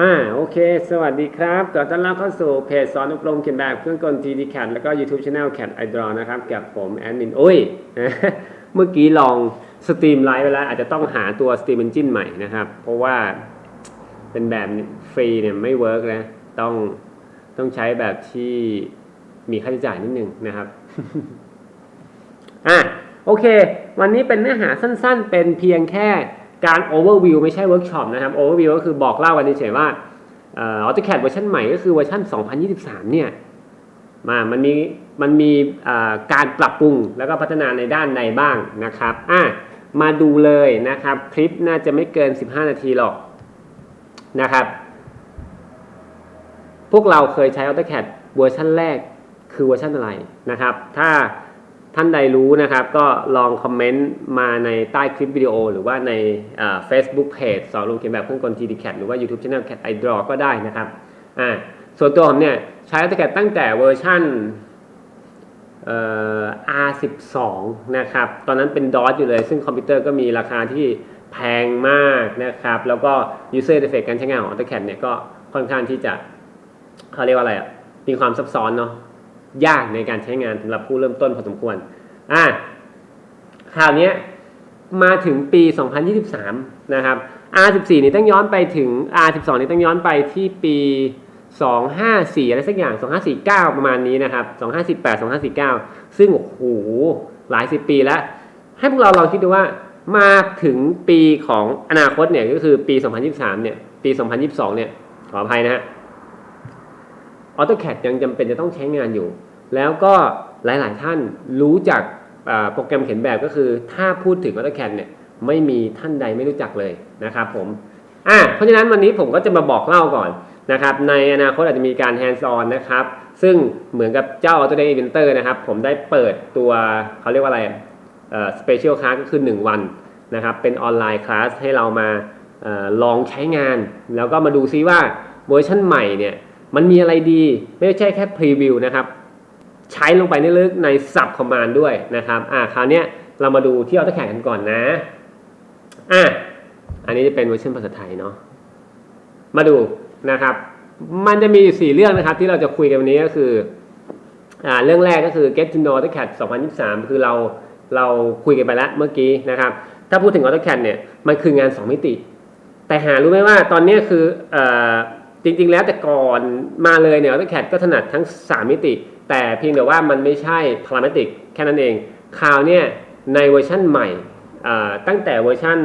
อ่าโอเค สวัสดีครับขอต้อนรับเข้าสู่เพจสอนอบรมเขียนแบบเครื่องกล GD Cat แล้วก็ YouTube Channel Cat i Draw นะครับ กับผมแอดมินอุ้ย เมื่อกี้ลองสตรีมไลฟ์ไปแล้ว อาจจะต้องหาตัว Steam Engine ใหม่นะครับ เพราะว่าเป็นแบบฟรีเนี่ยไม่เวิร์กนะ ต้องต้องใช้แบบที่มีค่าใช้จ่ายนิดนึงนะครับอะโอเค วันนี้เป็นเนื้อหาสั้นๆ เป็นเพียงแค่ การ overview ไม่ใช่เวิร์กช็อปนะครับ overview ก็คือบอกเล่ากันเฉยๆว่าออ AutoCAD เวอร์ชันใหม่ก็คือเวอร์ชัน2023 เนี่ยมามันมีมันมีการปรับปรุงแล้วก็พัฒนาในด้านใดบ้างนะครับอะมาดูเลยนะครับคลิปน่าจะไม่เกิน 15 นาทีหรอกนะครับ พวกเราเคยใช้ AutoCAD เวอร์ชันแรกคือเวอร์ชันอะไรนะครับ ถ้า ท่านใดรู้นะครับ ก็ลองคอมเมนต์มาในใต้คลิปวิดีโอ หรือว่าในเอ่อ Facebook Page สอนลงเขียนแบบเครื่องกล GDCAD หรือว่า YouTube Channel Cat i Draw ก็ได้นะครับอ่าส่วนตัวผมเนี่ยใช้ AutoCAD ตั้งแต่เวอร์ชันเอ่อ R12 นะครับ ตอนนั้นเป็น DOS อยู่เลย ซึ่งคอมพิวเตอร์ก็มีราคาที่แพงมากนะครับ แล้วก็ user interface การใช้งานของ AutoCAD เนี่ยก็ค่อนข้างที่จะเขาเรียกว่าอะไรอะ มีความซับซ้อนเนาะ ยากในการใช้งานสำหรับผู้เริ่มต้นพอสมควร อะคราวนี้มาถึงปี 2023 นะครับ R14 นี่ต้องย้อนไปถึง R12 นี่ต้องย้อนไปที่ปี 254 อะไรสักอย่าง 2549 ประมาณนี้นะครับ 2548 2549 ซึ่งโอ้โหหลายสิบปีแล้ว ให้พวกเราลองคิดดูว่ามาถึงปีของอนาคตเนี่ยก็คือปี 2023 เนี่ย ปี 2022 เนี่ย ขออภัยนะฮะ AutoCAD ยังจำเป็นจะต้องใช้งานอยู่ แล้วก็หลาย ๆ ท่านรู้จักโปรแกรมเขียนแบบก็คือถ้าพูดถึง AutoCAD เนี่ยไม่มีท่านใดไม่รู้จักเลยนะครับผมอะเพราะฉะนั้นวันนี้ผมก็จะมาบอกเล่าก่อนนะครับในอนาคตอาจจะมีการ hands on นะครับ ซึ่งเหมือนกับเจ้า Autodesk Inventor นะครับ ผมได้เปิดตัวเขาเรียกว่าอะไรเอ่อ special class ก็คือ 1 วันนะครับ เป็นออนไลน์คลาสให้เรามาออลองใช้งาน แล้วก็มาดูซิว่าเวอร์ชันใหม่เนี่ยมันมีอะไรดีไม่ใช่แค่พรีวิวนะครับ ใช้ลงไปในลึกใน sub command ด้วยนะครับอ่าคราวนี้เรามาดูที่ AutoCAD กันก่อนนะอะอันนี้จะเป็นเวอร์ชันภาษาไทยเนาะมาดูนะครับ มันจะมีอยู่สี่เรื่องนะครับ ที่เราจะคุยกันวันนี้ก็คืออ่าเรื่องแรกก็คือ get to know AutoCAD 2023 คือเราเราคุยกันไปแล้วเมื่อกี้นะครับ ถ้าพูดถึง AutoCAD เนี่ยมันคืองาน 2 มิติ แต่หารู้ไหมว่าตอนนี้คืออจริงๆแล้วแต่ก่อนมาเลยเนี่ย AutoCAD ก็ถนัดทั้ง 3 มิติ แต่เพียงแต่ว่ามันไม่ใช่พาราเมตริกแค่นั้นเองคราวเนี่ยในเวอร์ชั่นใหม่ตั้งแต่เวอร์ชั่น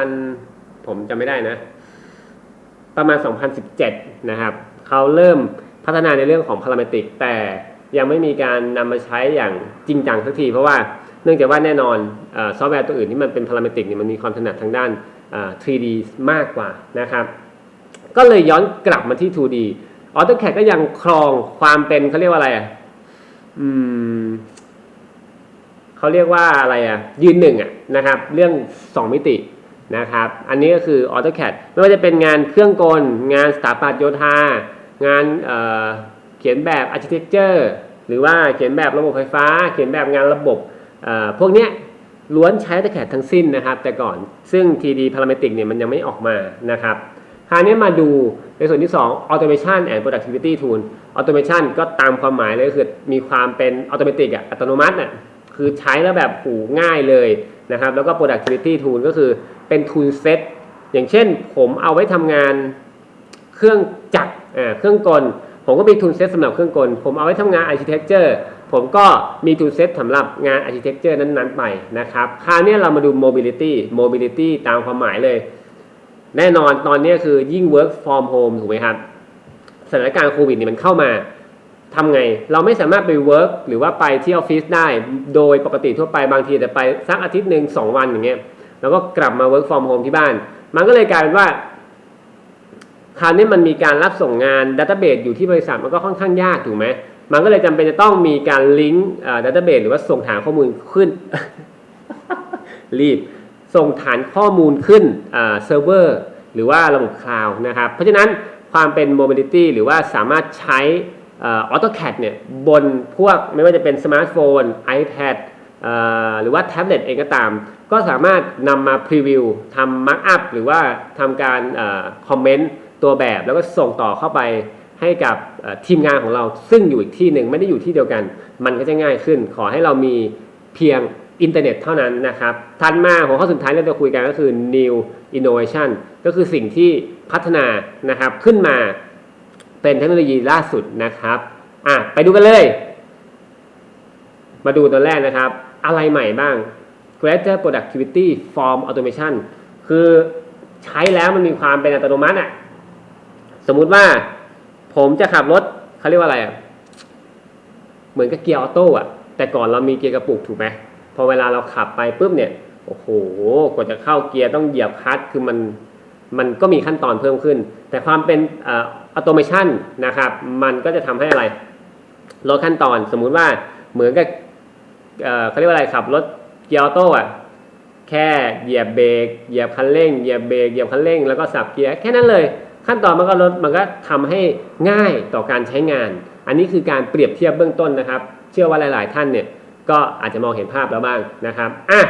2000 ผมจำไม่ได้นะ ประมาณ 2017 นะครับเขาเริ่มพัฒนาในเรื่องของพาราเมตริก แต่ยังไม่มีการนำมาใช้อย่างจริงจังสักที เพราะว่าเนื่องจากว่าแน่นอนอซอฟต์แวร์ตัวอื่นที่มันเป็นพาราเมตริกเนี่ยมันมีความถนัดทางด้าน 3D มากกว่านะครับ ก็เลยย้อนกลับมาที่ 2D AutoCAD ก็ยังครองความเป็นเขาเรียกว่าอะไรอะอืมเขาเรียกว่าอะไรอะยืนหนึ่งอะนะครับ เรื่อง 2 มิตินะครับ อันนี้ก็คือ AutoCAD ไม่ว่าจะเป็นงานเครื่องกล งานสถาปัตย์โยธา งานเเขียนแบบ Architecture หรือว่าเขียนแบบระบบไฟฟ้า เขียนแบบงานระบบพวกเนี้ยล้วนใช้ AutoCAD ทั้งสิ้นนะครับ แต่ก่อนซึ่ง 3D Parametric เนี่ยมันยังไม่ออกมานะครับ คราวนี้มาดูในส่วนที่ 2 automation and productivity tool automation ก็ตามความหมายเลยคือมีความเป็น automatic อะอัตโนมัติอะคือใช้แล้วแบบหูง่ายเลยนะครับ แล้วก็ productivity tool ก็คือเป็น tool set อย่างเช่นผมเอาไว้ทำงานเครื่องจักรเครื่องกล ผมก็มี tool set สำหรับเครื่องกล ผมเอาไว้ทำงาน architecture ผมก็มี tool set สำหรับงาน architecture นั้นๆ ไปนะครับ คราวนี้เรามาดู mobility mobility ตามความหมายเลย แน่นอนตอนนี้คือยิ่ง work from home ถูกไหมครับสถานการณ์โควิดนี่มันเข้ามาทำไง เราไม่สามารถไป work หรือว่าไปที่ออฟฟิศได้ โดยปกติทั่วไปบางทีแต่ไปสักอาทิตย์หนึ่งสองวันอย่างเงี้ยแล้วก็กลับมา work from home ที่บ้าน มันก็เลยกลายเป็นว่าคราวนี้มันมีการรับส่งงานดัตเตอร์เบสอยู่ที่บริษัทมันก็ค่อนข้างยากถูกไหมมันก็เลยจำเป็นจะต้องมีการลิงก์ดัตเตอร์เบสหรือว่าส่งฐานข้อมูลขึ้น รีบ ส่งฐานข้อมูลขึ้นเซิร์ฟเวอร์หรือว่าระบบคลาวด์นะครับ เพราะฉะนั้นความเป็น mobility หรือว่าสามารถใช้ออ AutoCAD เนี่ยบนพวกไม่ว่าจะเป็นสมาร์ทโฟน iPad หรือว่าแท็บเล็ตเองก็ตาม ก็สามารถนำมาพรีวิวทำมาร์กอัพหรือว่าทำการคอมเมนต์ตัวแบบ แล้วก็ส่งต่อเข้าไปให้กับทีมงานของเราซึ่งอยู่อีกที่หนึ่งไม่ได้อยู่ที่เดียวกัน มันก็จะง่ายขึ้น ขอให้เรามีเพียง อินเทอร์เน็ตเท่านั้นนะครับถัดมาหัวข้อสุดท้ายที่เราจะคุยกันก็คือ new innovation ก็คือสิ่งที่พัฒนานะครับขึ้นมาเป็นเทคโนโลยีล่าสุดนะครับอะไปดูกันเลย มาดูตัวแรกนะครับ อะไรใหม่บ้าง greater productivity from automation คือใช้แล้วมันมีความเป็นอัตโนมัติอะสมมุติว่าผมจะขับรถเขาเรียกว่าอะไรอะเหมือนกับเกียร์ออโต้อะแต่ก่อนเรามีเกียร์กระปุกถูกไหม พอเวลาเราขับไปปุ๊บเนี่ยโอ้โหกว่าจะเข้าเกียร์ต้องเหยียบคลัตช์คือมันมันก็มีขั้นตอนเพิ่มขึ้น แต่ความเป็นออโตเมชันนะครับ มันก็จะทำให้อะไรลดขั้นตอนสมมุติว่าเหมือนกับเเขาเรียกว่าอะไรขับรถเกียร์ออโต้อะแค่เหยียบเบรกเหยียบคันเร่งเหยียบเบรกเหยียบคันเร่งแล้วก็สับเกียร์แค่นั้นเลย ขั้นตอนมันก็ลดมันก็ทำให้ง่ายต่อการใช้งาน อันนี้คือการเปรียบเทียบเบื้องต้นนะครับ เชื่อว่าหลาย ๆ ท่านเนี่ย ก็อาจจะมองเห็นภาพแล้วบ้างนะครับอะ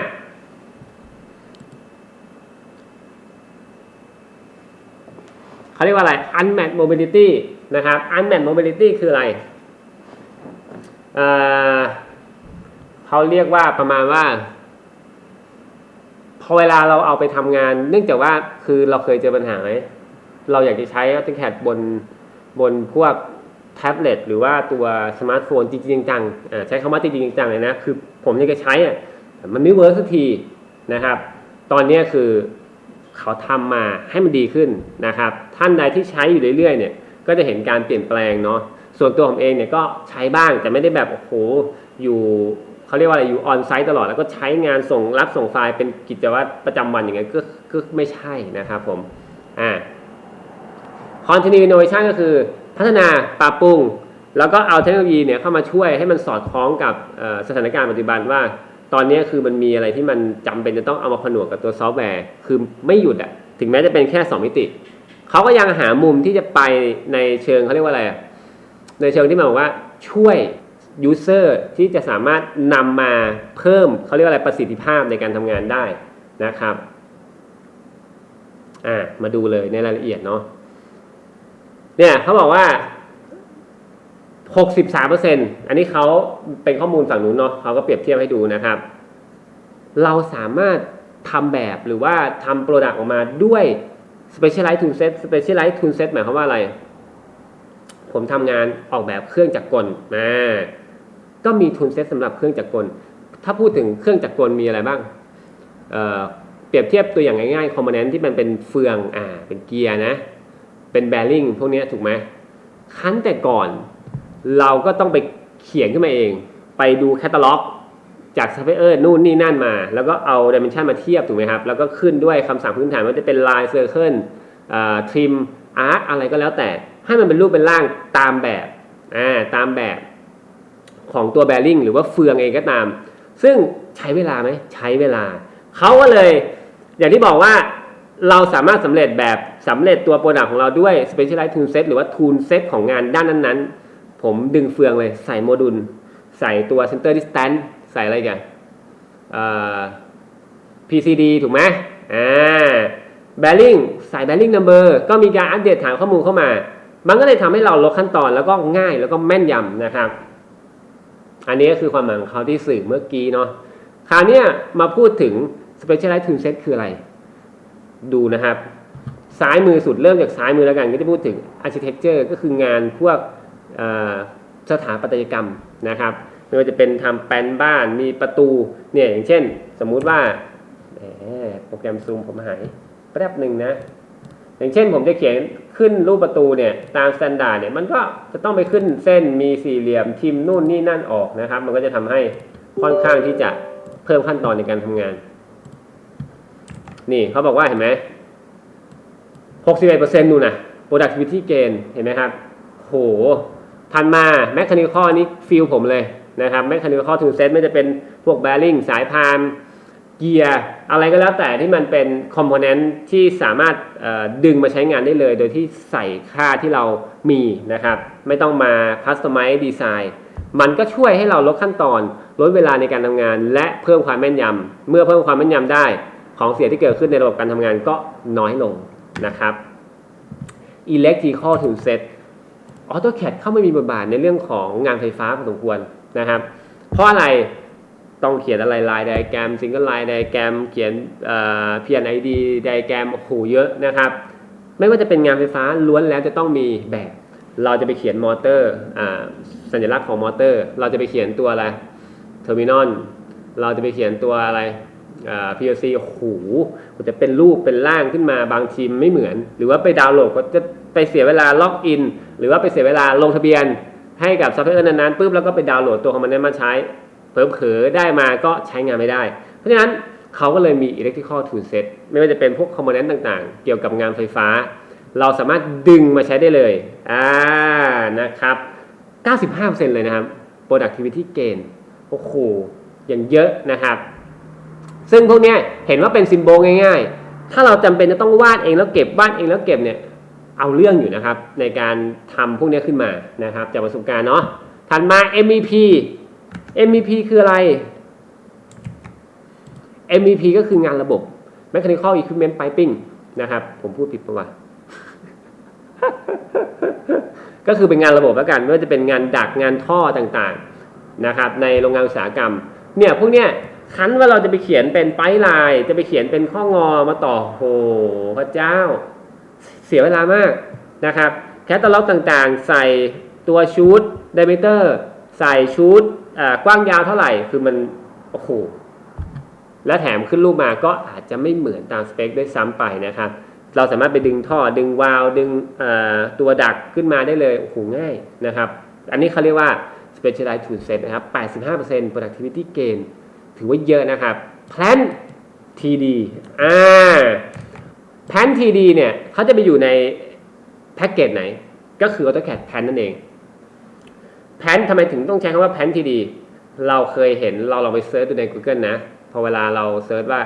เขาเรียกว่าอะไร unmatched mobility นะครับ unmatched mobility คืออะไรเเขาเรียกว่าประมาณว่าพอเวลาเราเอาไปทำงาน เนื่องจากว่าคือเราเคยเจอปัญหาไหมเราอยากจะใช้ AutoCAD บนบนพวก แท็บเล็ตหรือว่าตัวสมาร์ทโฟนจริงๆจังๆอ่าใช้คำว่าจริงๆจังๆเลยนะคือผมยากจะใช้อะมันไม่เวิร์กสักทีนะครับ ตอนนี้คือเขาทำมาให้มันดีขึ้นนะครับ ท่านใดที่ใช้อยู่เรื่อยๆเนี่ยก็จะเห็นการเปลี่ยนแปลงเนาะส่วนตัวผมเองเนี่ยก็ใช้บ้างแต่ไม่ได้แบบโอ้โหอยู่เขาเรียกว่าอะไรอยู่ออนไซต์ตลอดแล้วก็ใช้งานส่งรับส่งไฟล์เป็นกิจวัตรประจำวันอย่างเงี้ยก็ก็ไม่ใช่นะครับผมอ่า continuation ก็คือ พัฒนาปรับปรุง แล้วก็เอาเทคโนโลยีเนี่ยเข้ามาช่วยให้มันสอดคล้องกับสถานการณ์ปัจจุบันว่า ตอนนี้คือมันมีอะไรที่มันจำเป็นจะต้องเอามาผนวกกับตัวซอฟต์แวร์คือไม่หยุดอะถึงแม้จะเป็นแค่ 2 มิติเขาก็ยังหามุมที่จะไปในเชิงเขาเรียกว่าอะไรในเชิงที่มันบอกว่าช่วยยูเซอร์ที่จะสามารถนำมาเพิ่มเขาเรียกว่าอะไรประสิทธิภาพในการทำงานได้นะครับ อ่ามาดูเลยในรายละเอียดเนาะ เนี่ยเขาบอกว่า63%อันนี้เขาเป็นข้อมูลฝั่งนู้นเนาะเขาก็เปรียบเทียบให้ดูนะครับ เราสามารถทำแบบหรือว่าทำโปรดักต์ออกมาด้วย Specialized Tool Set Specialized Tool Set หมายความว่าอะไร ผมทำงานออกแบบเครื่องจักรกลนะก็มี Tool Set สำหรับเครื่องจักรกล ถ้าพูดถึงเครื่องจักรกลมีอะไรบ้างเเปรียบเทียบตัวอย่างง่ายๆคอมโพเนนต์ที่มันเป็นเฟืองอ่าเป็นเกียร์นะ เป็นแบริ่งพวกนี้ถูกไหมคั้นแต่ก่อน เราก็ต้องไปเขียนขึ้นมาเอง ไปดูแคตตาล็อก จากซัพพลายเออร์นู่นนี่นั่นมา แล้วก็เอาดิเมนชันมาเทียบถูกไหมครับ แล้วก็ขึ้นด้วยคำสั่งพื้นฐานว่าจะเป็นลายเซอร์เคิลทริมอาร์ตอะไรก็แล้วแต่ ให้มันเป็นรูปเป็นร่างตามแบบอ่าตามแบบของตัวแบริ่งหรือว่าเฟืองเองก็ตาม ซึ่งใช้เวลาไหมใช้เวลา เขาก็เลย อย่างที่บอกว่า เราสามารถสำเร็จแบบสำเร็จตัวโปรดักต์ของเราด้วย Specialized Tool Set หรือว่า Tool Set ของงานด้านนั้นๆ ผมดึงเฟืองเลยใส่โมดูล ใส่ตัว Center Distance ใส่อะไรกันเอ่อ PCD ถูกไหมอ่า Bearing ใส่ Bearing Number ก็มีการอัปเดตฐานข้อมูลเข้ามา มันก็เลยทำให้เราลดขั้นตอนแล้วก็ง่ายแล้วก็แม่นยำนะครับ อันนี้ก็คือความหมายของเขาที่สื่อเมื่อกี้เนาะ คราวนี้มาพูดถึง Specialized Tool Set คืออะไร ดูนะครับ ซ้ายมือสุดเริ่มจากซ้ายมือแล้วกัน ก็จะพูดถึง Architecture ก็คืองานพวกสถาปัตยกรรมนะครับไม่ว่าจะเป็นทำแปลนบ้านมีประตูเนี่ยอย่างเช่น สมมุติว่าโปรแกรมซูมผมหายแป๊บหนึ่งนะ อย่างเช่นผมจะเขียนขึ้นรูปประตูเนี่ยตามสแตนดาร์ดเนี่ยมันก็จะต้องไปขึ้นเส้นมีสี่เหลี่ยมทิมนู่นนี่นั่นออกนะครับ มันก็จะทำให้ค่อนข้างที่จะเพิ่มขั้นตอนในการทำงาน นี่เขาบอกว่าเห็นไหม61%นู่นนะ productivity gain เห็นไหมครับ โห ทันมา mechanical นี่ฟิลผมเลยนะครับ mechanical tool set ไม่จะเป็นพวก bearing สายพานเกียร์อะไรก็แล้วแต่ที่มันเป็น component ที่สามารถดึงมาใช้งานได้เลย โดยที่ใส่ค่าที่เรามีนะครับ ไม่ต้องมา customize design มันก็ช่วยให้เราลดขั้นตอนลดเวลาในการทำงาน และเพิ่มความแม่นยำเมื่อเพิ่มความแม่นยำได้ ของเสียที่เกิดขึ้นในระบบการทำงานก็น้อยลงนะครับ electrical tool set AutoCAD เข้ามามีบทบาทในเรื่องของงานไฟฟ้าพอสมควรนะครับ เพราะอะไรต้องเขียนอะไรลายไดแกรมซิงเกิลไลน์ไดแกรมเขียนเอ่อ PNID ไดแกรมโอ้โหเยอะนะครับ ไม่ว่าจะเป็นงานไฟฟ้าล้วนแล้วจะต้องมีแบบ เราจะไปเขียนมอเตอร์อ่าสัญลักษณ์ของมอเตอร์ เราจะไปเขียนตัวอะไรเทอร์มินอลเราจะไปเขียนตัวอะไร อ่า PLC โอ้โหมันจะเป็นรูปเป็นร่างขึ้นมาบางทีมไม่เหมือน หรือว่าไปดาวน์โหลดก็จะไปเสียเวลาล็อกอิน หรือว่าไปเสียเวลาลงทะเบียน ให้กับซอฟต์แวร์นั้นๆปุ๊บแล้วก็ไปดาวน์โหลดตัวของมันนั้นมาใช้เผลอได้มาก็ใช้งานไม่ได้ เพราะฉะนั้นเขาก็เลยมี electrical tool set ไม่ว่าจะเป็นพวกคอมโพเนนต์ต่างๆ เกี่ยวกับงานไฟฟ้า เราสามารถดึงมาใช้ได้เลยอ่านะครับ 95%เลยนะครับ productivity gain โอ้โหอย่างเยอะนะครับ ซึ่งพวกเนี้ยเห็นว่าเป็นซิมโบลง่าย ๆ ถ้าเราจำเป็นจะต้องวาดเองแล้วเก็บวาดเองแล้วเก็บเนี่ยเอาเรื่องอยู่นะครับ ในการทำพวกนี้ขึ้นมานะครับจากประสบการณ์เนาะถัดมา MVP MVP คืออะไร MVP ก็คืองานระบบ Mechanical Equipment Piping นะครับ ผมพูดผิดปะวะก็คือเป็นงานระบบแล้วกันไม่ว่าจะเป็นงานดักงานท่อต่างๆนะครับ ในโรงงานอุตสาหกรรม เนี่ยพวกเนี้ย คันว่าเราจะไปเขียนเป็นไปลาย จะไปเขียนเป็นข้องอมาต่อโหพระเจ้า เสียเวลามากนะครับ แคตตาล็อกต่างๆ ใส่ตัวชูดไดเมเตอร์ ใส่ชูดกว้างยาวเท่าไหร่ คือมัน โอ้โห และแถมขึ้นรูปมาก็อาจจะไม่เหมือนตามสเปคด้วยซ้ำไปนะครับ เราสามารถไปดึงท่อดึงวาล์วดึงเออตัวดักขึ้นมาได้เลย โอ้โห ง่ายนะครับ อันนี้เขาเรียกว่า specialized tool set นะครับ 85% productivity gain ถือว่าเยอะนะครับ plan TD อ่า plan TD เนี่ยเขาจะไปอยู่ในแพ็กเกจไหน ก็คือ AutoCAD plan นั่นเอง plan ทำไมถึงต้องใช้คำว่า plan TD เราเคยเห็นเราลองไปเซิร์ชดูใน Google นะ พอเวลาเราเซิร์ชว่า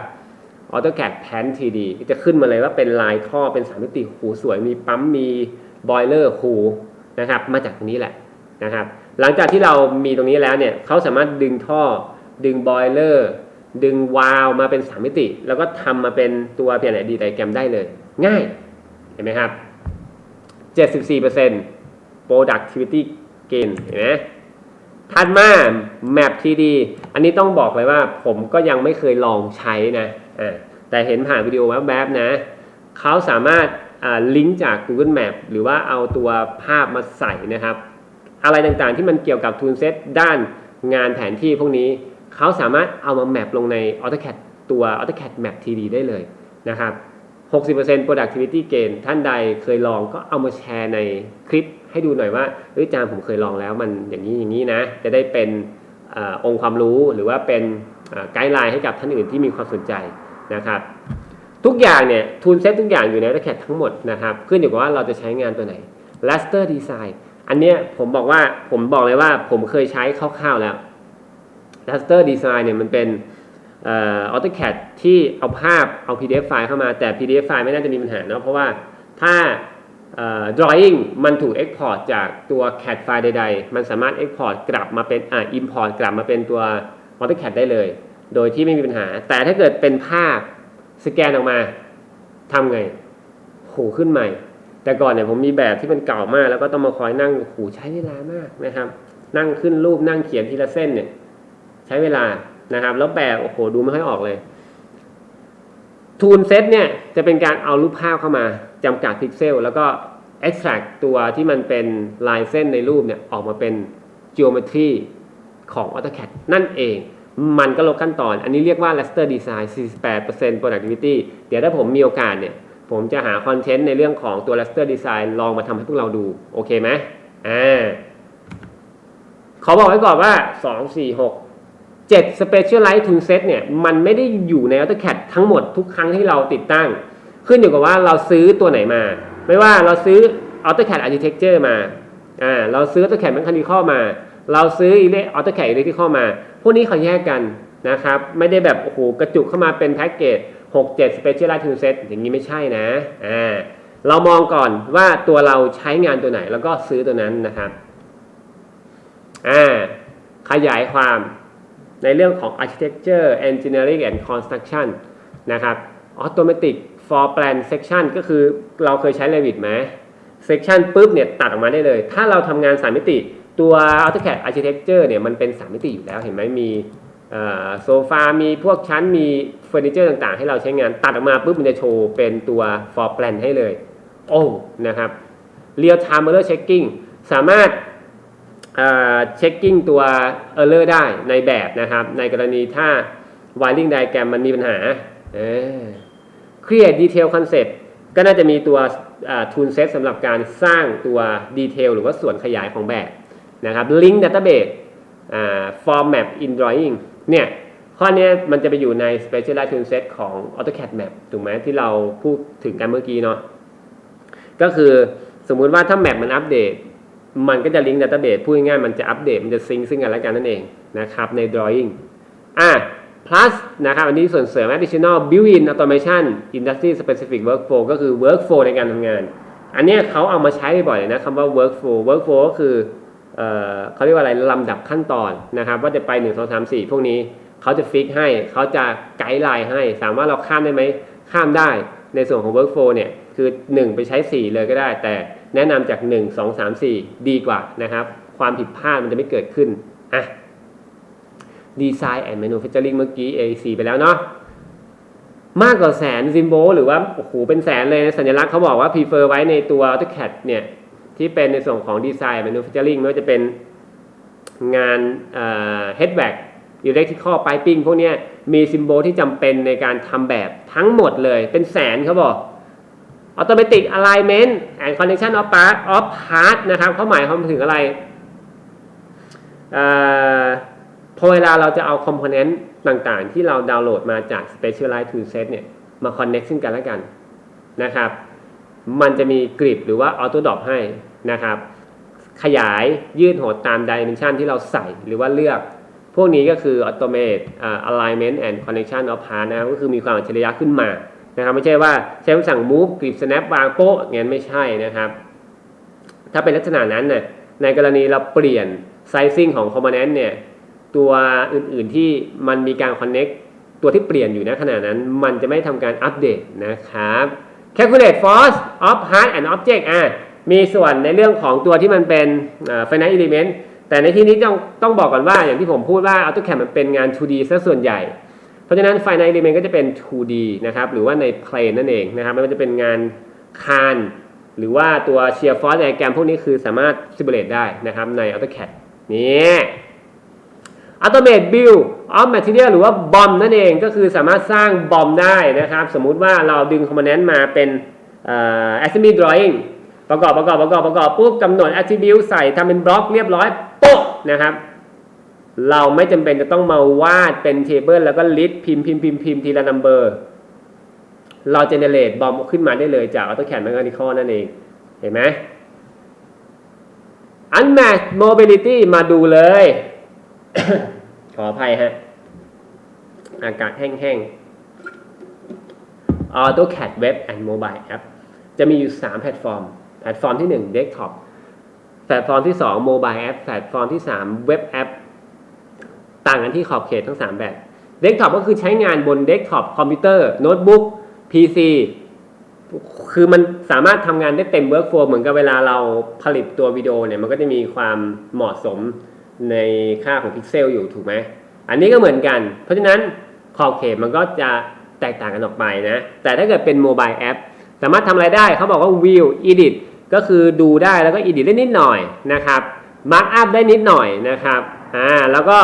AutoCAD Pan 3D ก็จะขึ้นมาเลยว่าเป็นลายท่อเป็นสามมิติหูสวยมีปั๊มมีบอยเลอร์หูนะครับ มาจากตรงนี้แหละนะครับ หลังจากที่เรามีตรงนี้แล้วเนี่ยเขาสามารถดึงท่อ ดึงบอยเลอร์ดึงวาล์วมาเป็นสามมิติ แล้วก็ทำมาเป็นตัวเพียงไหนดีไดแกรมได้เลย ง่าย เห็นไหมครับ 74% productivity gain เห็นไหมถัดมา Map 3D อันนี้ต้องบอกเลยว่าผมก็ยังไม่เคยลองใช้นะอ่าแต่เห็นผ่านวิดีโอแวบๆนะ เขาสามารถลิงก์จาก Google Map หรือว่าเอาตัวภาพมาใส่นะครับ อะไรต่างๆที่มันเกี่ยวกับ Tool Set ด้านงานแผนที่พวกนี้ เขาสามารถเอามาแมปลงใน AutoCAD ตัว AutoCAD Map 3D ได้เลยนะครับ 60% productivity gain ท่านใดเคยลองก็เอามาแชร์ในคลิปให้ดูหน่อยว่าเอ้ยจามผมเคยลองแล้วมันอย่างนี้อย่างนี้นะ จะได้เป็นอองค์ความรู้หรือว่าเป็นไกด์ไลน์ให้กับท่านอื่นที่มีความสนใจนะครับ ทุกอย่างเนี่ยทูลเซตทุกอย่างอยู่ใน AutoCAD ทั้งหมดนะครับ ขึ้นอยู่กับว่าเราจะใช้งานตัวไหน Raster Design อันเนี้ยผมบอกว่าผมบอกเลยว่าผมเคยใช้คร่าวๆแล้ว Raster Design เนี่ยมันเป็นออ AutoCAD ที่เอาภาพเอา PDF ไฟล์เข้ามาแต่ PDF ไฟล์ไม่น่าจะมีปัญหาเนาะเพราะว่าถ้าเอ่อ drawing มันถูก export จากตัว CAD ไฟล์ใด ๆ มันสามารถ export กลับมาเป็นอ่า import กลับมาเป็นตัว AutoCAD ได้เลย โดยที่ไม่มีปัญหา แต่ถ้าเกิดเป็นภาพสแกนออกมาทำไงโหขึ้นใหม่ แต่ก่อนเนี่ยผมมีแบบที่มันเก่ามาก แล้วก็ต้องมาคอยนั่งโหใช้เวลามากนะครับ นั่งขึ้นรูปนั่งเขียนทีละเส้นเนี่ย ใช้เวลานะครับ แล้วแบบโอ้โหดูไม่ค่อยออกเลยทูลเซตเนี่ยจะเป็นการเอารูปภาพเข้ามาจำกัดพิกเซลแล้วก็ extract ตัวที่มันเป็นลายเส้นในรูปเนี่ยออกมาเป็น geometry ของ AutoCAD นั่นเอง มันก็ลดขั้นตอน อันนี้เรียกว่า raster design 48% productivity เดี๋ยวถ้าผมมีโอกาสเนี่ย ผมจะหาคอนเทนต์ในเรื่องของตัว raster design ลองมาทำให้พวกเราดู โอเคไหมอ่าขอบอกไว้ก่อนว่า 2 4 6 7 Specialized Tool Set เนี่ยมันไม่ได้อยู่ใน AutoCAD ทั้งหมดทุกครั้งที่เราติดตั้ง ขึ้นอยู่กับว่าเราซื้อตัวไหนมา ไม่ว่าเราซื้อ AutoCAD Architecture มาอ่าเราซื้อ AutoCAD Mechanical มา เราซื้อ AutoCAD Electrical มา พวกนี้เขาแยกกันนะครับไม่ได้แบบโอ้โหกระจุกเข้ามาเป็นแพ็กเกจ6 7 Specialized Tool Set อย่างนี้ไม่ใช่นะอ่าเรามองก่อนว่าตัวเราใช้งานตัวไหนแล้วก็ซื้อตัวนั้นนะครับอ่าขยายความ ในเรื่องของ architecture engineering and construction นะครับ automatic floor plan section ก็คือเราเคยใช้ Revit ไหม section ปุ๊บเนี่ยตัดออกมาได้เลย ถ้าเราทำงานสามมิติ ตัว AutoCAD Architecture เนี่ยมันเป็นสามมิติอยู่แล้วเห็นไหมมีโซฟา มีพวกชั้น มีเฟอร์นิเจอร์ต่างๆ ให้เราใช้งานตัดออกมาปุ๊บมันจะโชว์เป็นตัว for plan ให้เลย โอ้ นะครับ real time error checking สามารถ เช็คกิ้งตัว error ได้ในแบบนะครับ ในกรณีถ้า wiring diagram มันมีปัญหาเออ create detail concept ก็น่าจะมีตัว tool set สำหรับการสร้างตัว detail หรือว่าส่วนขยายของแบบนะครับ link database form map in drawing เนี่ยข้อนี้มันจะไปอยู่ใน specialized tool set ของ AutoCAD map ถูกไหมที่เราพูดถึงกันเมื่อกี้เนาะก็คือสมมุติว่าถ้าแมปมันอัปเดต มันก็จะลิงก์ดัตเตอร์เบสพูดง่ายๆมันจะอัปเดตมันจะซิงซึ่งกันและกันนั่นเองนะครับใน drawing อะ plus นะครับอันนี้ส่วนเสริม additional built-in automation industry specific workflow ก็คือ workflow ในการทำงาน อันนี้เขาเอามาใช้บ่อยๆเลยนะคำว่า workflow workflow ก็คือเอ่อเขาเรียกว่าอะไรลำดับขั้นตอนนะครับว่าจะไป 1 2 3 4 พวกนี้เขาจะฟิกให้เขาจะไกด์ไลน์ให้สามารถเราข้ามได้ไหมข้ามได้ในส่วนของ workflow เนี่ยคือ 1 ไปใช้ 4 เลยก็ได้แต่ แนะนำจาก 1 2 3 4 ดีกว่านะครับ ความผิดพลาดมันจะไม่เกิดขึ้นอะ Design and Manufacturing เมื่อกี้ AC ไปแล้วเนาะมากกว่าแสนซิมโบหรือว่าโอ้โหเป็นแสนเลยนะสัญลักษณ์เขาบอกว่า prefer ไว้ในตัว AutoCAD เนี่ย ที่เป็นในส่วนของ Design Manufacturing ไม่ว่าจะเป็นงานเอ่อ Headback Electrical Piping พวกนี้มีซิมโบลที่จำเป็นในการทำแบบทั้งหมดเลยเป็นแสนเขาบอก Automatic Alignment and Connection of Part of Part นะครับเขาหมายความถึงอะไรอพอเวลาเราจะเอาคอมโพเนนต์ต่างๆ ที่เราดาวน์โหลดมาจาก Specialized Toolset เนี่ย มา connect ซึ่งกันและกันนะครับ มันจะมีกริดหรือว่า Auto Drop ให้นะครับ ขยายยืดหดตาม Dimension ที่เราใส่หรือว่าเลือกพวกนี้ก็คือ Automate uh, Alignment and Connection of Part นะครับก็คือมีความอัจฉริยะขึ้นมา นะครับไม่ใช่ว่าใช้คำสั่ง move กริด snap วางโป๊ะงั้นไม่ใช่นะครับ ถ้าเป็นลักษณะนั้นเนี่ยในกรณีเราเปลี่ยน sizing ของ component เนี่ยตัวอื่นๆที่มันมีการ connect ตัวที่เปลี่ยนอยู่ในขณะนั้นมันจะไม่ทำการอัปเดตนะครับ calculate force of part and object อะมีส่วนในเรื่องของตัวที่มันเป็น finite element แต่ในที่นี้ต้องต้องบอกก่อนว่าอย่างที่ผมพูดว่า AutoCAD มันเป็นงาน 2D ซะส่วนใหญ่ เพราะฉะนั้น finite element ก็จะเป็น 2D นะครับหรือว่าใน plane นั่นเองนะครับไม่ว่าจะเป็นงานคานหรือว่าตัว shear force diagram พวกนี้คือสามารถ simulate ได้นะครับใน AutoCAD นี่ Automate Build of Material หรือว่าบอมนั่นเองก็คือสามารถสร้างบอมได้นะครับ สมมุติว่าเราดึง component มาเป็นเอ่อ assembly drawing ประกอบประกอบประกอบประกอบปุ๊บกำหนด attribute ใส่ทำเป็นบล็อกเรียบร้อยปุ๊บนะครับ เราไม่จำเป็นจะต้องมาวาดเป็น table แล้วก็ list พิมพ์พิมพ์พิมพ์พิมพ์ทีละ number เรา generate บอมขึ้นมาได้เลยจาก AutoCAD Mechanical นั่นเอง เห็นไหม Unmatched Mobility มาดูเลย ขออภัยฮะ อากาศแห้งๆ AutoCAD Web and Mobile App จะมีอยู่ 3 แพลตฟอร์ม แพลตฟอร์มที่ 1 Desktop แพลตฟอร์มที่ 2 Mobile App แพลตฟอร์มที่ 3 Web App ต่างกันที่ขอบเขตทั้ง 3 แบบ Desktop ก็คือใช้งานบน Desktop คอมพิวเตอร์โน้ตบุ๊ก PC คือมันสามารถทำงานได้เต็ม workflow เหมือนกับเวลาเราผลิตตัววิดีโอเนี่ยมันก็จะมีความเหมาะสมในค่าของพิกเซลอยู่ถูกไหมอันนี้ก็เหมือนกัน เพราะฉะนั้นขอบเขตมันก็จะแตกต่างกันออกไปนะ แต่ถ้าเกิดเป็นโมบายแอปสามารถทำอะไรได้เขาบอกว่า view edit ก็คือดูได้แล้วก็ edit ได้นิดหน่อยนะครับ mark up ได้นิดหน่อยนะครับอ่าแล้วก็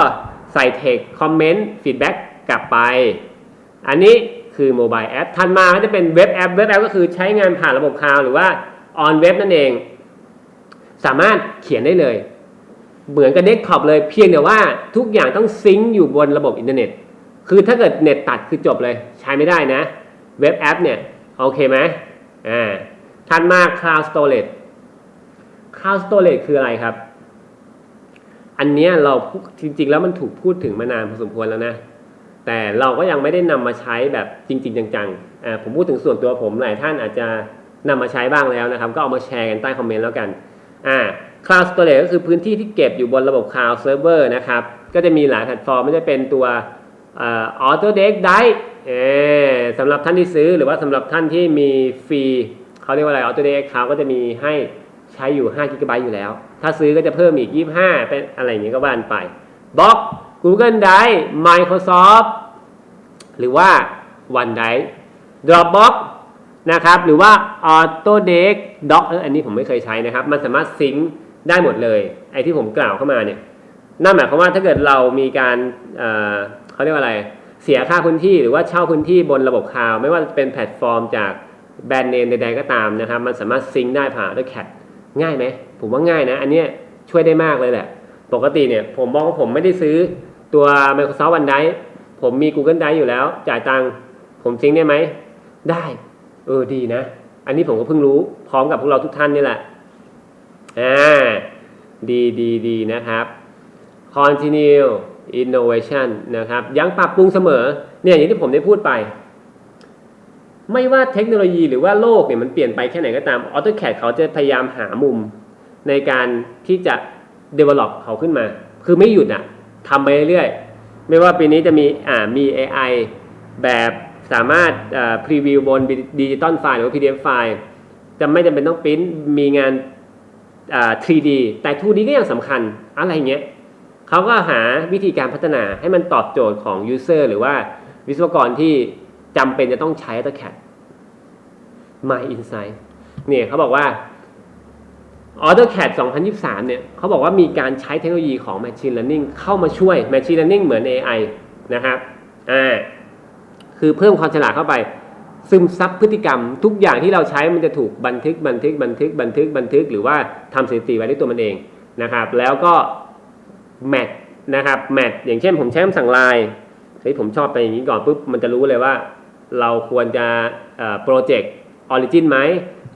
ใส่ text comment feedback กลับไป อันนี้คือโมบายแอปถัดมาก็จะเป็นเว็บแอปเว็บแอปก็คือใช้งานผ่านระบบคลาวด์หรือว่า on web นั่นเอง สามารถเขียนได้เลย เหมือนกับเดสก์ท็อปเลยเพียงแต่ว่าทุกอย่างต้องซิงค์อยู่บนระบบอินเทอร์เน็ต คือถ้าเกิดเน็ตตัดคือจบเลย ใช้ไม่ได้นะ เว็บแอปเนี่ย โอเคไหมอ่าถัดมา Cloud Storage Cloud Storage คืออะไรครับ อันเนี้ยเราจริง ๆ แล้วมันถูกพูดถึงมานานพอสมควรแล้วนะ แต่เราก็ยังไม่ได้นำมาใช้แบบจริง ๆ จังๆอ่าผมพูดถึงส่วนตัวผมหลายท่านอาจจะนำมาใช้บ้างแล้วนะครับ ก็เอามาแชร์กันใต้คอมเมนต์แล้วกันอ่า Cloud Storage ก็คือพื้นที่ที่เก็บอยู่บนระบบ Cloud Server นะครับ ก็จะมีหลายแพลตฟอร์มไม่ว่าจะเป็นตัวอ่อ Autodesk Drive เออสำหรับท่านที่ซื้อหรือว่าสำหรับท่านที่มีฟรีเขาเรียกว่าอะไร Autodesk Account ก็จะมีให้ ใช้อยู่5 g b อยู่แล้ว ถ้าซื้อก็จะเพิ่มอีก 25 เป็นอะไรอย่างเงี้ยก็ว่านไปบล็อก Google Drive Microsoft หรือว่า OneDrive Dropbox นะครับ หรือว่า Autodesk Doc เอออันนี้ผมไม่เคยใช้นะครับ มันสามารถซิงค์ได้หมดเลย ไอ้ที่ผมกล่าวเข้ามาเนี่ย นั่นหมายความว่าถ้าเกิดเรามีการเเขาเรียกว่าอะไร เสียค่าพื้นที่หรือว่าเช่าพื้นที่บนระบบคลาวไม่ว่าจะเป็นแพลตฟอร์มจากแบรนด์เนมใดๆก็ตามนะครับ มันสามารถซิงค์ได้ผ่าน AutoCAD ง่ายไหมผมว่าง่ายนะ อันเนี้ยช่วยได้มากเลยแหละ ปกติเนี่ยผมบอกว่าผมไม่ได้ซื้อตัว Microsoft OneDrive ผมมี Google Drive อยู่แล้ว จ่ายตังค์ผมซิงได้ไหม ได้ เออดีนะ อันนี้ผมก็เพิ่งรู้พร้อมกับพวกเราทุกท่านนี่แหละอ่าดีดีดีนะครับ continue innovation นะครับยังปรับปรุงเสมอเนี่ยอย่างที่ผมได้พูดไป ไม่ว่าเทคโนโลยีหรือว่าโลกเนี่ยมันเปลี่ยนไปแค่ไหนก็ตาม AutoCAD เขาจะพยายามหามุมในการที่จะ develop เขาขึ้นมา คือไม่หยุดอะทำไปเรื่อยๆ ไม่ว่าปีนี้จะมีอ่ามี AI แบบสามารถพรีวิวบนดิจิตอลไฟล์หรือว่า PDF ไฟล์จะไม่จำเป็นต้องปริ้นมีงานอ่า 3D แต่ 2D ก็ยังสำคัญอะไรเงี้ยเขาก็หาวิธีการพัฒนาให้มันตอบโจทย์ของ User หรือว่าวิศวกรที่ จำเป็นจะต้องใช้ AutoCAD My Insight เนี่ยเขาบอกว่า AutoCAD 2023 เนี่ยเขาบอกว่ามีการใช้เทคโนโลยีของ Machine Learning เข้ามาช่วย Machine Learning เหมือน AI นะครับอ่าคือเพิ่มความฉลาดเข้าไป ซึมซับพฤติกรรม ทุกอย่างที่เราใช้มันจะถูกบันทึกบันทึกบันทึกบันทึกบันทึก หรือว่าทำสถิติไว้ด้วยตัวมันเองนะครับ แล้วก็แมทนะครับแมทอย่างเช่นผมใช้คำสั่งไลน์เฮ้ยผมชอบไปอย่างนี้ก่อนปุ๊บมันจะรู้เลยว่า เราควรจะโปรเจกต์ออริจินไหม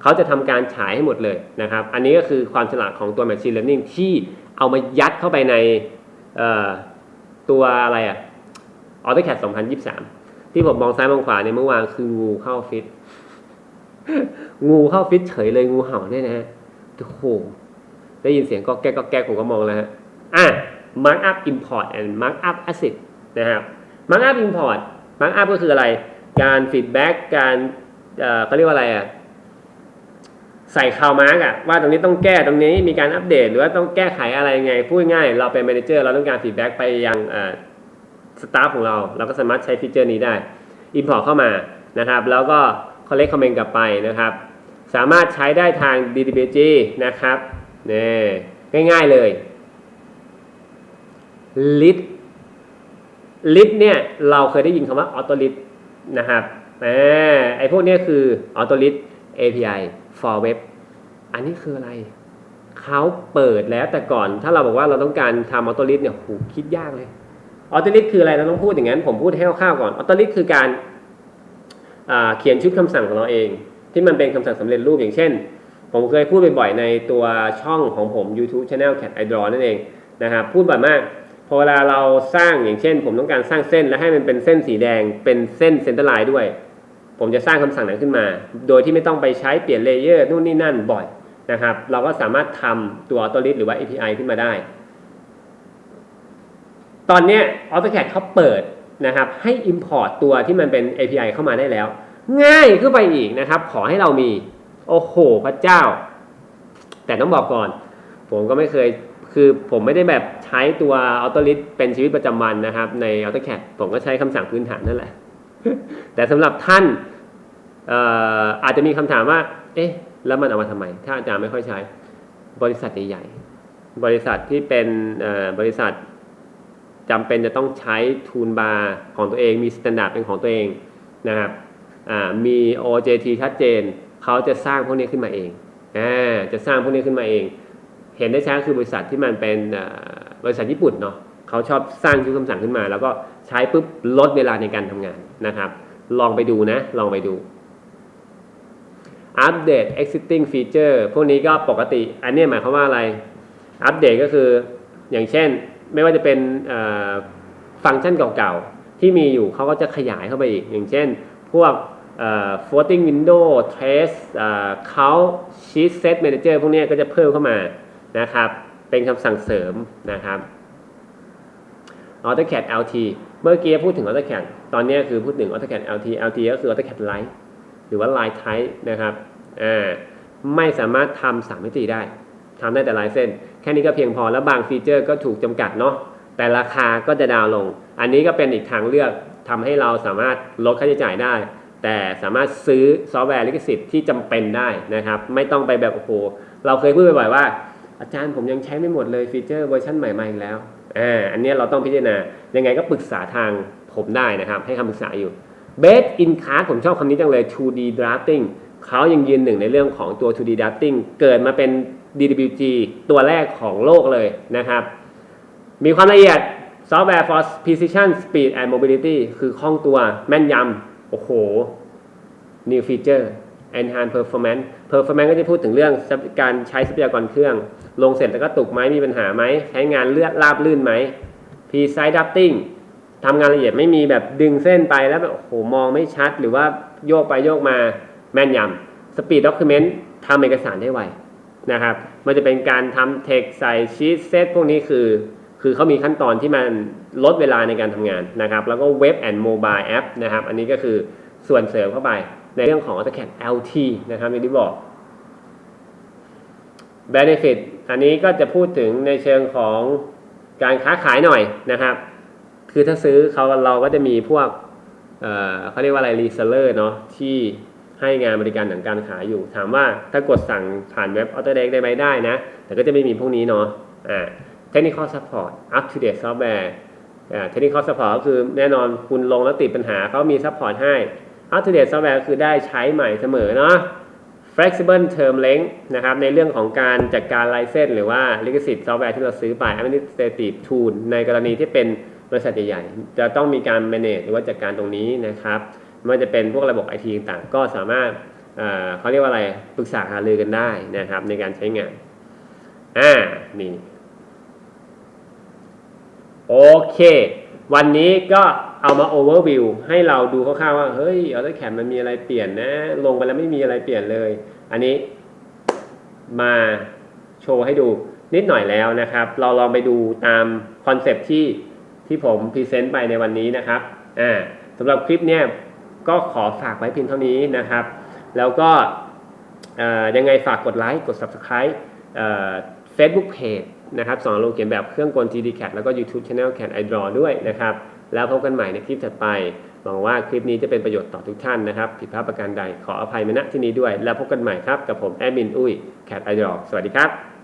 เขาจะทำการฉายให้หมดเลยนะครับ อันนี้ก็คือความฉลาดของตัว Machine Learning ที่เอามายัดเข้าไปในเอ่อตัวอะไรอะ AutoCAD 2023 ที่ผมมองซ้ายมองขวาเนี่ยเมื่อวานคืองูเข้าฟิต งูเข้าฟิตเฉยเลยงูเห่าเนี่ยนะฮะโอ้โหได้ยินเสียงก็แก๊กก็แก๊กผมก็มองแล้วฮะอะ markup import and markup asset นะครับ markup import markup ก็คืออะไร การฟีดแบ็กการเขาเรียกว่าอะไรอะใส่คาวมาร์กอะว่าตรงนี้ต้องแก้ตรงนี้มีการอัปเดต หรือว่าต้องแก้ไขอะไรยังไงพูดง่ายเราเป็นแมเนเจอร์เราต้องการฟีดแบ็กไปยังสตาฟของเรา เราก็สามารถใช้ฟีเจอร์นี้ได้ Import เข้ามานะครับ แล้วก็ collect comment กลับไปนะครับ สามารถใช้ได้ทาง DDBG นะครับนี่ง่ายๆเลย list list เนี่ย เราเคยได้ยินคำว่า auto list นะครับอไอพวกนี้คือ Autolit API for web อันนี้คืออะไร เขาเปิดแล้วแต่ก่อน ถ้าเราบอกว่าเราต้องการทำออโตลิสเนี่ยโหคิดยากเลยออโตลิสคืออะไรเราต้องพูดอย่างนั้น ผมพูดให้คร่าวๆก่อนออโตลิสคือการเขียนชุดคำสั่งของเราเอง ที่มันเป็นคำสั่งสำเร็จรูปอย่างเช่น ผมเคยพูดบ่อยๆในตัวช่องของผม YouTube Channel Cat i Draw นั่นเองนะครับพูดบ่อยมาก พอเวลาเราสร้างอย่างเช่น ผมต้องการสร้างเส้นและให้มันเป็นเส้นสีแดงเป็นเส้นเซนเตอร์ไลน์ด้วย ผมจะสร้างคำสั่งนั้นขึ้นมา โดยที่ไม่ต้องไปใช้เปลี่ยนเลเยอร์นู่นนี่นั่นบ่อยนะครับ เราก็สามารถทำตัว Auto List หรือว่า API ขึ้นมาได้ ตอนนี้ AutoCAD เขาเปิดนะครับให้ Import ตัวที่มันเป็น API เข้ามาได้แล้ว ง่ายขึ้นไปอีกนะครับ ขอให้เรามี โอ้โห พระเจ้า แต่ต้องบอกก่อน ผมก็ไม่เคย คือผมไม่ได้แบบใช้ตัว Auto List เป็นชีวิตประจำวันนะครับ ใน AutoCAD ผมก็ใช้คำสั่งพื้นฐานนั่นแหละ แต่สำหรับท่านอาอาจจะมีคำถามว่า เอ๊ะ แล้วมันเอามาทำไม ถ้าอาจารย์ไม่ค่อยใช้ บริษัทใหญ่ๆ บริษัทที่เป็นบริษัทจำเป็นจะต้องใช้ทูลบาร์ของตัวเอง มีสแตนดาร์ดเป็นของตัวเองนะครับมี OJT ชัดเจน เขาจะสร้างพวกนี้ขึ้นมาเองอจะสร้างพวกนี้ขึ้นมาเอง เห็นได้ชัดคือบริษัทที่มันเป็นบริษัทญี่ปุ่นเนาะเขาชอบสร้างชุดคำสั่งขึ้นมา แล้วก็ใช้ปุ๊บลดเวลาในการทำงานนะครับ ลองไปดูนะ ลองไปดูอัปเดต existing feature พวกนี้ก็ปกติ อันนี้หมายความว่าอะไร อัปเดตก็คือ อย่างเช่น ไม่ว่าจะเป็นฟังก์ชันเก่าๆ ที่มีอยู่เขาก็จะขยายเข้าไปอีก อย่างเช่น พวก floating window trace count sheet set manager พวกนี้ก็จะเพิ่มเข้ามา นะครับ เป็นคำสั่งเสริมนะครับ AutoCAD LT เมื่อกี้พูดถึง AutoCAD ตอนนี้คือพูดถึง AutoCAD LT LT ก็คือ AutoCAD Lite หรือว่า Line Type นะครับอ่าไม่สามารถทำสามมิติได้ทำได้แต่ลายเส้น แค่นี้ก็เพียงพอแล้วบางฟีเจอร์ก็ถูกจำกัดเนาะแต่ราคาก็จะดาวน์ลง อันนี้ก็เป็นอีกทางเลือกทำให้เราสามารถลดค่าใช้จ่ายได้ แต่สามารถซื้อซอฟต์แวร์ลิขสิทธิ์ที่จำเป็นได้นะครับ ไม่ต้องไปแบบโอ้โหเราเคยพูดบ่อยๆว่า อาจารย์ผมยังใช้ไม่หมดเลยฟีเจอร์เวอร์ชันใหม่มาอีกแล้วอ่าอันนี้เราต้องพิจารณายังไงก็ปรึกษาทางผมได้นะครับ ให้คำปรึกษาอยู่ Best in class ผมชอบคำนี้จังเลย 2D drafting เขายังยืนหนึ่งในเรื่องของตัว 2D drafting เกิดมาเป็น DWG ตัวแรกของโลกเลยนะครับ มีความละเอียด Software for Precision Speed and Mobility คือคล่องตัวแม่นยำโอ้โห New Feature Enhance Performance Performance ก็จะพูดถึงเรื่องการใช้ทรัพยากรเครื่อง ลงเสร็จแล้วก็ตกไหมมีปัญหาไหม ใช้งานเลือดราบลื่นไหม Precise Drafting ทำงานละเอียดไม่มีแบบดึงเส้นไปแล้วแบบโอ้โหมองไม่ชัดหรือว่าโยกไปโยกมาแม่นยำ Speed Document ทำเอกสารได้ไวนะครับ มันจะเป็นการทำ text ใส่ชีตเซตพวกนี้คือ คือเขามีขั้นตอนที่มันลดเวลาในการทำงานนะครับ แล้วก็เว็บแอนด์โมบายแอปนะครับ อันนี้ก็คือส่วนเสริมเข้าไป ในเรื่องของ AutoCAD LT นะครับอย่างที่บอก Benefit อันนี้ก็จะพูดถึงในเชิงของการค้าขายหน่อยนะครับ คือถ้าซื้อเขาเราก็จะมีพวกเเขาเรียกว่าอะไรรีเซลเลอร์เนาะที่ให้งานบริการหนังการขายอยู่ ถามว่าถ้ากดสั่งผ่านเว็บ Autodesk ได้ไหมได้นะ แต่ก็จะไม่มีพวกนี้เนาะอ่า Technical Support Up to Date Software อ่า Technical Support ก็คือแน่นอนคุณลงแล้วติดปัญหาเขามี Support ให้ Up to Date Software คือได้ใช้ใหม่เสมอเนาะ flexible term length นะครับในเรื่องของการจัดการไลเซนหรือว่าลิขสิทธิ์ซอฟต์แวร์ที่เราซื้อไป administrative tool ในกรณีที่เป็นบริษัทใหญ่ๆ จะต้องมีการ manage หรือว่าจัดการตรงนี้นะครับไม่ว่าจะเป็นพวกระบบไอทีต่างๆ ก็สามารถเเขาเรียกว่าอะไรปรึกษาหารือกันได้นะครับในการใช้งาน อ่า นี่ โอเค วันนี้ก็ เอามา overview ให้เราดูคร่าวๆว่าเฮ้ย AutoCAD มันมีอะไรเปลี่ยนนะ ลงไปแล้วไม่มีอะไรเปลี่ยนเลย อันนี้มาโชว์ให้ดูนิดหน่อยแล้วนะครับ เราลองไปดูตามคอนเซปต์ที่ที่ผมพรีเซนต์ไปในวันนี้นะครับอ่าสำหรับคลิปเนี้ยก็ขอฝากไว้เพียงเท่านี้นะครับ แล้วก็เอ่อยังไงฝากกดไลค์กด Subscribe เอ่อ Facebook Page นะครับสอนลงเขียนแบบเครื่องกล GD CAD แล้วก็ YouTube Channel CAD i Draw ด้วยนะครับ แล้วพบกันใหม่ในคลิปถัดไป หวังว่าคลิปนี้จะเป็นประโยชน์ต่อทุกท่านนะครับ ผิดพลาดประการใดขออภัยมาณที่นี้ด้วย แล้วพบกันใหม่ครับ กับผมแอดมินอุ้ยแคทไอดอลสวัสดีครับ